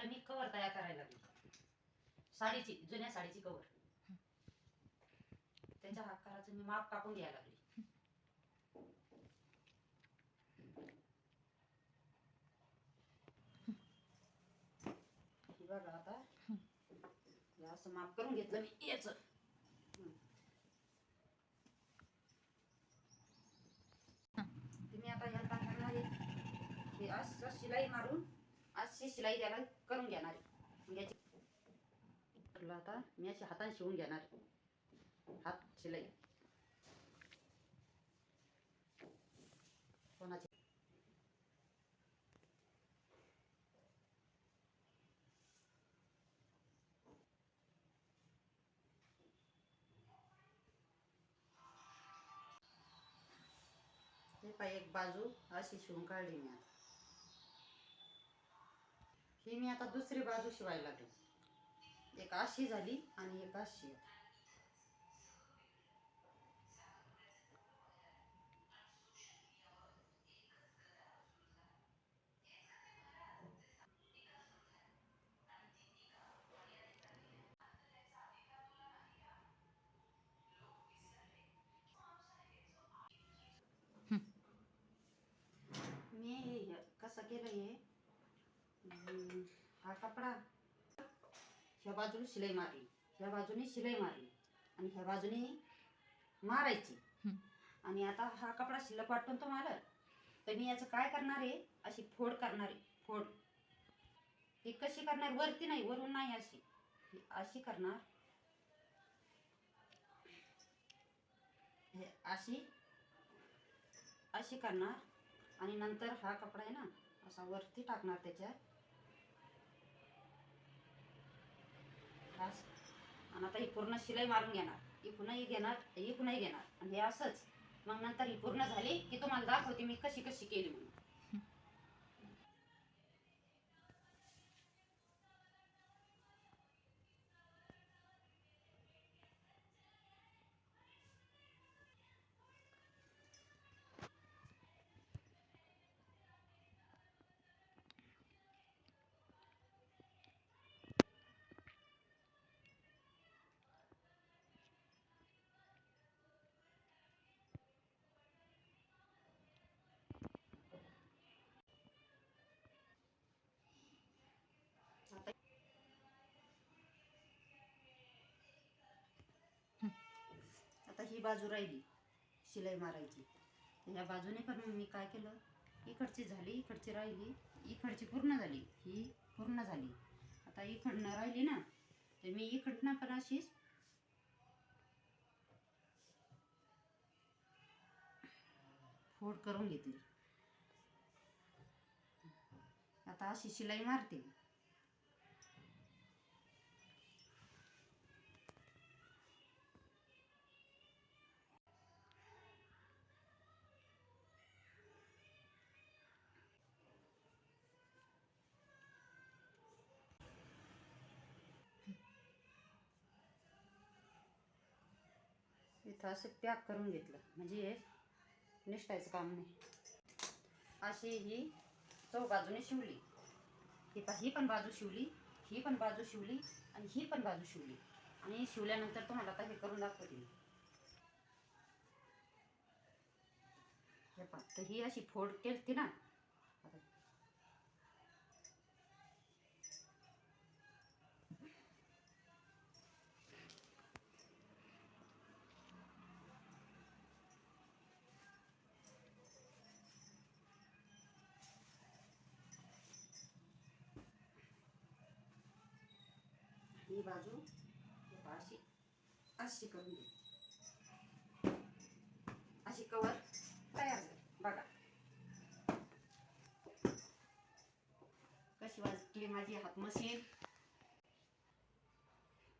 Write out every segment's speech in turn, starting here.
झालं मी कवर तयार करायला लागली. साडीची जुन्या साडीची कवर त्याच्या आकाराचं मी माप कापून घ्यायला लागली. बघा आता. असं माप करून घेतलं मी याच. तुम्ही आता याला काय हे असं शिलाई मारून अशी शिलाई त्याला करून घेणार याची आता मी अशी हाताने शिवून घेणार हात शिलाई. कोणाची? हे पाय एक बाजू अशी शिवून काढली मी आता. ही मी आता दुसरी बाजू शिवायला लागली. एक अशी झाली आणि एक अशी. मी हे कसं केलं हे? हम्म, हा कपडा. ह्या बाजूने शिलाई मारली. ह्या बाजूने शिलाई मारली. आणि ह्या बाजूने मारायची. आणि आता हा कपडा शिल्लक वाटतो ना तुम्हाला तर मी याचं काय करणार आहे? अशी फोड करणार आहे. फोड. ती कशी करणार? वरती नाही वरून नाही अशी. ही अशी करणार. हे अशी. अशी करणार. आणि नंतर हा कपडा आहे ना असा वरती टाकणार त्याच्यात. असं. आणि आता ही पूर्ण शिलाई मारून घेणार. ही घेणार ही घेणार. आणि हे असंच. मग नंतर ही पूर्ण झाली की तुम्हाला दाखवते मी कशी कशी केली म्हणून. ही बाजू राहिली. शिलाई मारायची. ह्या बाजूने पण मी काय केलं? इकडची झाली इकडची राहिली. इकडची पूर्ण झाली. ही पूर्ण झाली. आता इकडनं राहिली ना तर मी इकडनं पण अशीच फोड करून घेतली. आता अशी शिलाई मारते. इथं असं पॅक करून घेतलं. म्हणजे हे निष्ठायचं काम नाही. अशी ही चौ बाजूने शिवली. ही पा ही पण बाजू शिवली ही पण बाजू शिवली आणि ही पण बाजू शिवली. आणि शिवल्यानंतर तुम्हाला आता हे करून दाखवते मी. हे पा तर ही अशी फोड केली ना ही बाजू अशी अशी करून घे अशी कवर तयार झाली बघा कशी वाजली माझी हात मशीन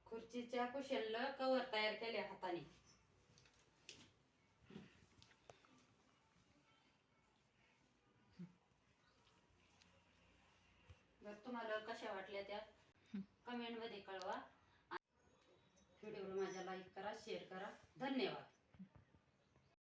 खुर्चीच्या कुशलला कवर तयार केले हाताने जर तुम्हाला कशा वाटल्या त्या कमेंटमध्ये कळवा. व्हिडिओला माझ्या लाईक करा शेअर करा. धन्यवाद.